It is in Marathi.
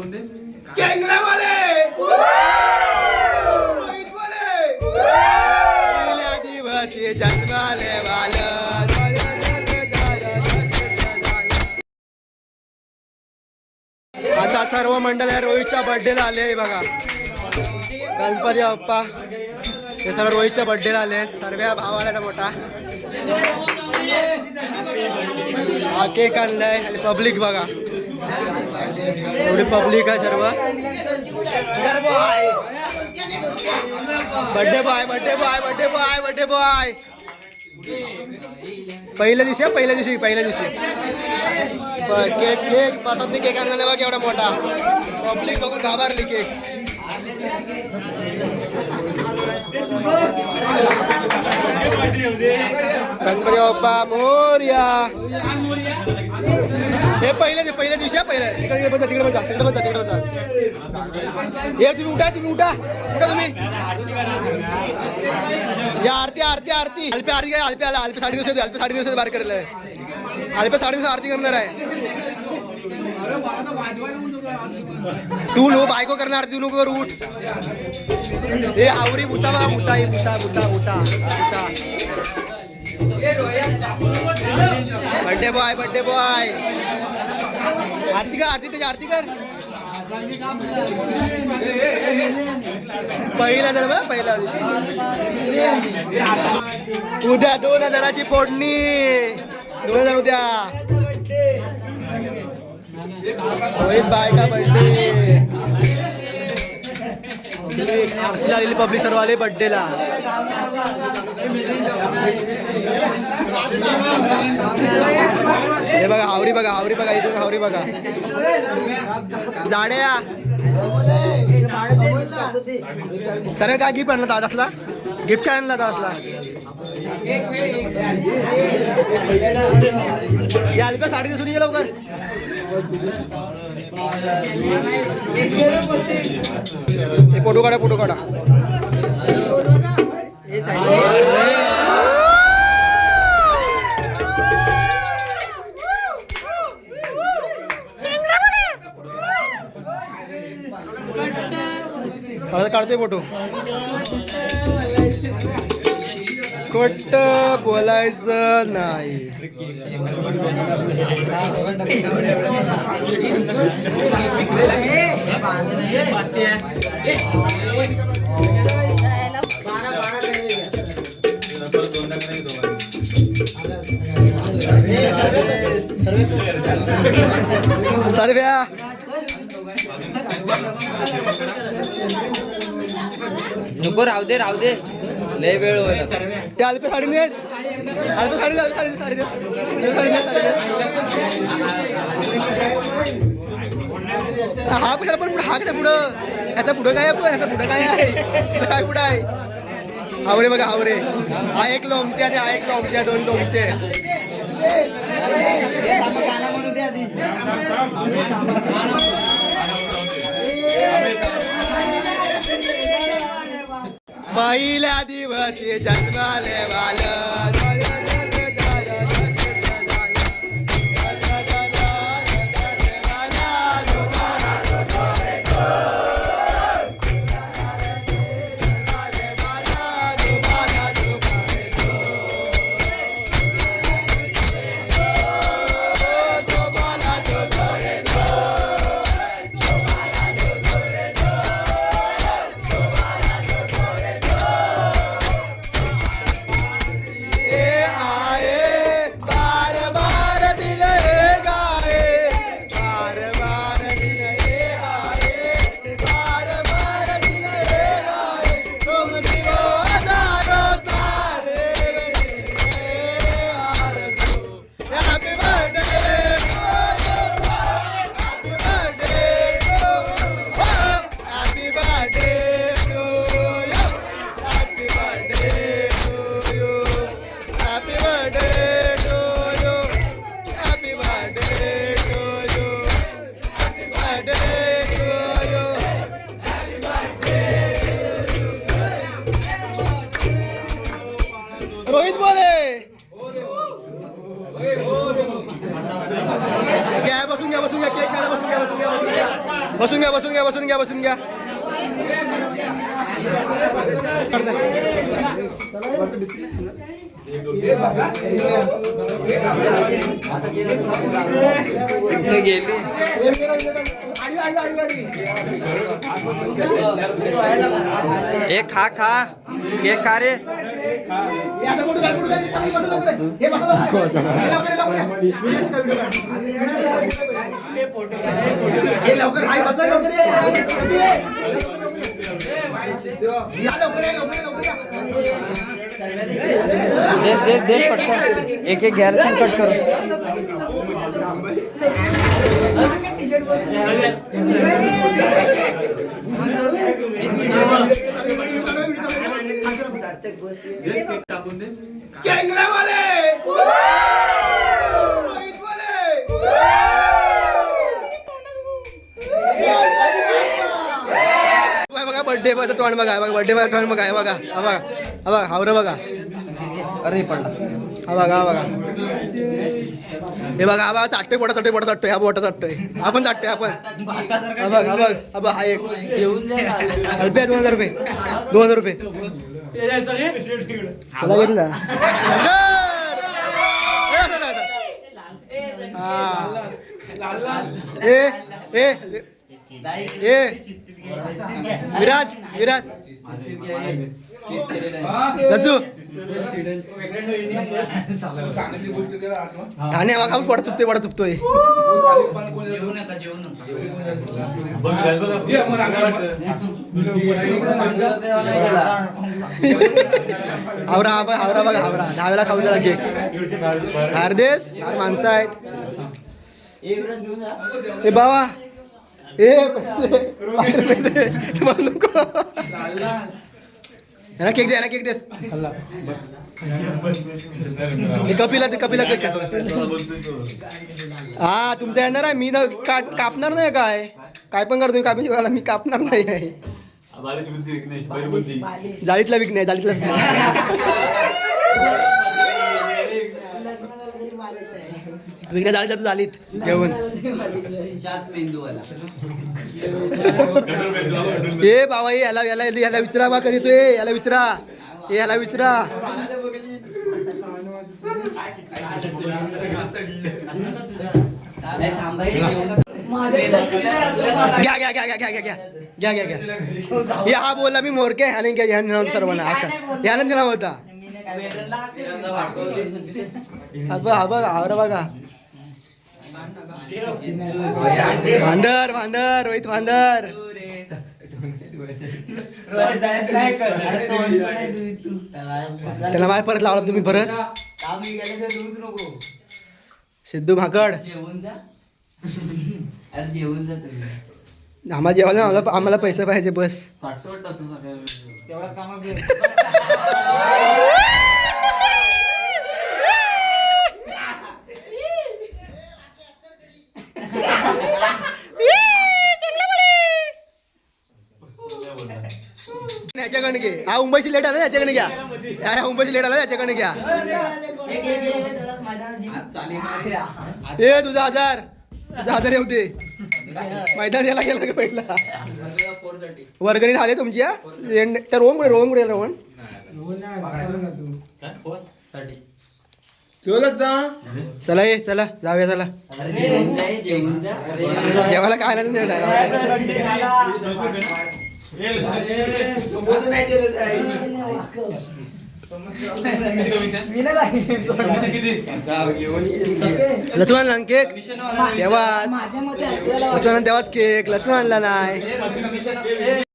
दे. दिवशी जन्माले आता सर्व मंडळ या रोहितच्या बर्थडेला आले बघा. गणपती बाप्पा. हे सर्व रोहितच्या बर्थडेला आले सर्व भावाला मोठा. हा केक आणलाय आणि पब्लिक बघा. एवढी पब्लिक आहे सर्व. Birthday boy birthday boy birthday boy birthday boy पहिल्या दिवशी पहिल्या दिवशी पहिल्या दिवशी. केक केक केक नाही केक आणला बघ एवढा मोठा. पब्लिक बघून घाबरली केक गणपती बाप्पा मोर्या. हे पहिले पहिल्या दिवशी हं, पहिल्या तिकडे बसा तिकडे बसा तिकडे बसा तिकडे बसा. हे तुम्ही उठा तुम्ही उठा. उठा तुम्ही. या आरती आरती आरती. अल्पे आरती काय? अल्पे आला अल्पे साडे दिवस अल्पे साडे दिवस बाहेर आहे अल्पे साडे दिवस आरती करणार आहे. तू नको बायको करणार तू नको उठ. हे आवरी बुता बा बुता ही बुता बुता बुता बुता. Birthday boy birthday boy. आरती कर आरती तुझी आरती कर. पहिला जन्म हं, पहिला दिवशी. उद्या दोन हजाराची फोडणी. दोन हजार उद्या. रोहित बायका बर्थडे आरती झालेली पब्लिक सर्व बर्थडेला हे बघा हावरी बघा हावरी बघा इथून हावरी बघा. जाड्या सर काय गिफ्ट आणला दादासला गिफ्ट काय आणला दादासला या अल्पा साडी दिसून ये लवकर. ফটো কাটা ফটো কাটা। কাটতে ফটো खोट बोलायचं नाही. सर्व्या. नको राहू दे राहू दे. लय वेळ होईल ते अल्पे साडी नेस. अल्पे साडी. अल्पे साडी साडी. हा कशाला पण पुढं हा कशा पुढं? ह्याचा पुढं काय आहे पण? ह्याचा पुढं काय आहे? काय पुढं आहे. हावरे बघा हावरे हा एक लोमते आणि हा एक लोमते दोन लोमते. पहिल्या दिवशी जन्माले बालक रोहित बोले. घ्या बसून घ्या बसून घ्या केक खायला बसून घ्या बसून घ्या बसून घ्या. गेली ए खा खा. केक खा रे. लवकर हाय बसा लवकर लवकर देश देश देश कट कर एक एक गैर गैरसन कट करो। बघा तोंड बघा बघा बर्थडे बघा तोंड बघा बघा हा बघा हा बघा हावरं बघा. अरे पडला. हा बघा हा बघा. हे बघा हा बघा चाटतोय बोटा चाटतोय बोटा चाटतोय हा बोटा चाटतोय. आपण चाटतोय आपण हा बघ हा बघ हा बघ हा एक. रुपये दोन हजार रुपये दोन हजार रुपये. घेतलं? हा. ए ए ए विराज विराज. ससू मग आम्ही पडत चुकतोय पडत चुकतोय हावरा हावरा बघा हावरा. खाऊ द्या केक हारदेश हार माणसं आहेत. हे बाबा. ए नको. यांना केक दे यांना केक देस हे कपिला ते कपिला केक. हा तुमच्या येणार आहे? मी ना काट कापणार नाही काय? काय पण करतो मी कापी शिवायला मी कापणार नाही आहे. जाळीतला विक नाही जाळीतला विक विकण्या जाळीत जातो जाळीत घेऊन ए बाबा याला याला याला विचारा बा कधी तू याला विचारा. ए याला विचारा. घ्या घ्या घ्या घ्या घ्या घ्या घ्या घ्या घ्या घ्या. या हा बोलला मी मोरके आणि घ्या ह्या सर्वांना. आता यानं दिला होता. हा बघ हा बघा. भांडर भांडर रोहित भांडर त्याला माय परत लावला तुम्ही परत. सिद्धू भाकड. जेवून जा अरे जेवून जा तुम्ही आम्हाला जेवायला आम्हाला आम्हाला पैसे पाहिजे बस. तेवढा याच्याकडे घे. हा मुंबईची लेट आला ना याच्याकडे घ्या. हा मुंबईची लेट आला याच्याकडे घ्या. ए तुझा हजार तुझा हजार येऊ दे. मैदान याला गेला का पहिला? वर्गणी झाली तुमची हा? त्या रोहन कुठे? रोहन कुठे रोहन? चलत जा. चला ये चला. जाऊया चला. जेवून जा. जेवून जा नाही लक्ष्मण आणला केक तेव्हाच लक्ष्मण तेव्हाच केक लक्ष्मण आणला नाही